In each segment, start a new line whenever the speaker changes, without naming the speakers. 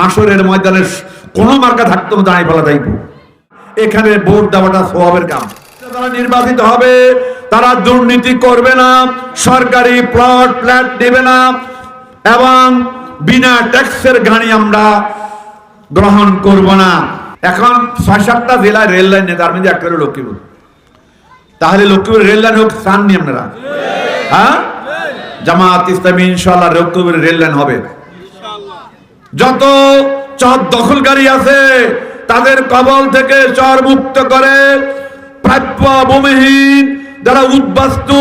হাসরের ময়দানে কোনো মার্কা থাকতো দাঁড়িয়ে পালা যাইব। এখানে ভোট দেওয়াটা স্বভাবের কাম। যারা নির্বাচিত হবে, তারা দুর্নীতি করবে না, সরকারি প্লট, ফ্ল্যাট দেবে না, এবং বিনা ট্যাক্সের গাড়ি আমরা গ্রহণ করব না। এখন ছয় সাতটা জেলায় রেল লাইন নেই, তার মধ্যে একটা লক্ষ্মীপুর। তাহলে লক্ষ্মীপুর রেল লাইন হোক, চাননি আপনারা? হ্যাঁ? জামাত ইসলামী ইনশাল্লাহ লক্ষ্মীপুর রেল লাইন হবে। যত চর দখলকারী আছে, তাদের কবল থেকে চর মুক্ত করে প্রাপ্য ভূমিহীন যারা উদ্বাস্তু,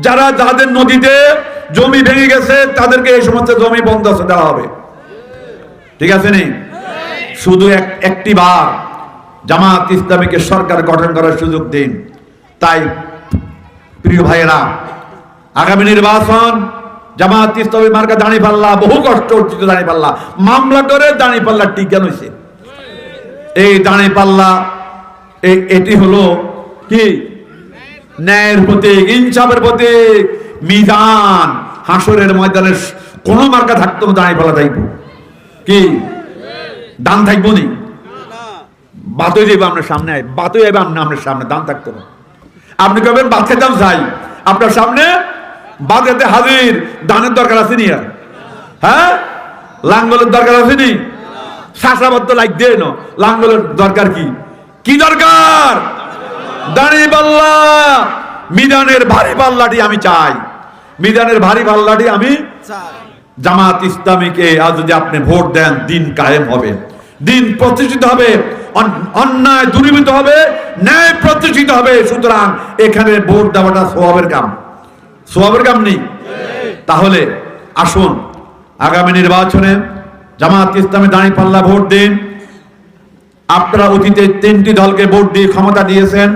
যারা যাদের নদীতে জমি ভেঙে গেছে, তাদেরকে এই সমস্ত জমি বন্ধ দেওয়া হবে। ঠিক আছে নি? শুধু এক, একটি বার জামাত ইসলামীকে সরকার গঠন করার সুযোগ দিন। তাই, প্রিয় ভাইয়েরা, আগামী নির্বাচন জামাত ইসলামী মার্কা দাঁড়িয়ে পাল্লা, বহু কষ্ট অর্জিত দাঁড়িয়ে পাল্লা, মামলা করে দাঁড়িয়ে পাল্লা টিকান হয়েছে এই দাঁড়িয়ে পাল্লা এটি হলো কি? ন্যায়ের প্রতীক, ইনসাফের প্রতীক, মিজান, হাসরের ময়দানে কোনো মার্কা থাকতো না দাঁড়িয়ে পাল্লা যাইব কি? দান থাকব নি? বাতই যাইব আপনার সামনে, বাতই যাইবে আপনার সামনে, দান থাকতো না। আপনি কবেন ভাত খেতাম চাই, আপনার সামনে বাজাতে হাজির দানের দরকার আছে নি আর। হ্যাঁ? লাঙ্গলের দরকার আছে নি শাসাবদ্ধ লাইক দিয়ে ন। লাঙ্গলের দরকার কি? কি দরকার? দাঁড়িয়ে পাল্লা। মিদানের ভারী পাল্লাটি আমি চাই। মিদানের ভারী পাল্লাটি আমি জামাত ইসলামীকে আজ যদি আপনি ভোট দেন দিন কায়েম হবে। দিন প্রতিষ্ঠিত হবে অন্যায় দূরীভূত হবে ন্যায় প্রতিষ্ঠিত হবে। সুতরাং এখানে ভোট দেওয়াটা সোয়াবের কাম। সোয়াবের কাম নেই। তাহলে আসুন, আগামী নির্বাচনে জামাত ইসলামী দাঁড়িয়ে পাল্লা ভোট দিন। আপনারা অতীতে তিনটি দলকে ভোট দিয়ে ক্ষমতা দিয়েছেন।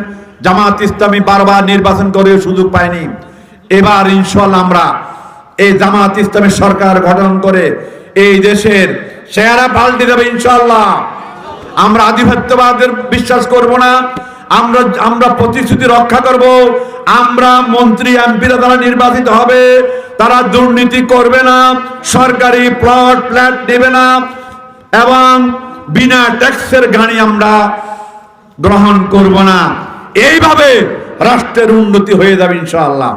জামাত ইসলামী বারবার নির্বাচন করে সুযোগ পায়নি। এবার ইনশাল্লাহ আমরা এই জামাত ইসলামী সরকার গঠন করে এই দেশের চেহারা পাল্টে দেবে ইনশাল্লাহ আমরা আধিপত্যবাদের বিশ্বাস করব না। আমরা আমরা প্রতিশ্রুতি রক্ষা করব। আমরা মন্ত্রী এমপিরা দ্বারা নির্বাচিত হবে। তারা দুর্নীতি করবে না, সরকারি প্লট, ফ্ল্যাট দেবে না, এবং বিনা ট্যাক্সের গাড়ি আমরা গ্রহণ করব না। এইভাবে রাষ্ট্রের উন্নতি হয়ে যাবে ইনশাআল্লাহ।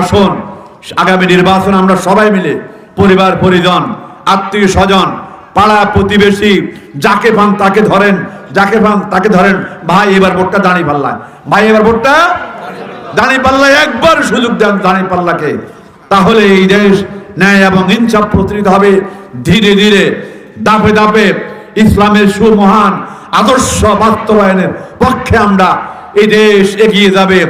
আসুন, আগামী নির্বাচন আমরা সবাই মিলে, পরিবার, পরিজন আত্মীয় স্বজন পাড়া প্রতিবেশী যাকে পান তাকে ধরেন, যাকে পান তাকে ধরেন। ভাই, এবার ভোটটা দাঁড়িয়ে পাল্লা ভাই, এবার ভোটটা দাঁড়িয়ে পাল্লায়। একবার সুযোগ দেন দাঁড়িয়ে পাল্লাকে। তাহলে এই দেশ ন্যায় এবং ইনসাফ প্রতিনিধিত হবে ধীরে ধীরে, দাপে দাপে ইসলামের সুমহান আদর্শ বাস্তবায়নের পক্ষে আমরা এই দেশ এগিয়ে যাবে।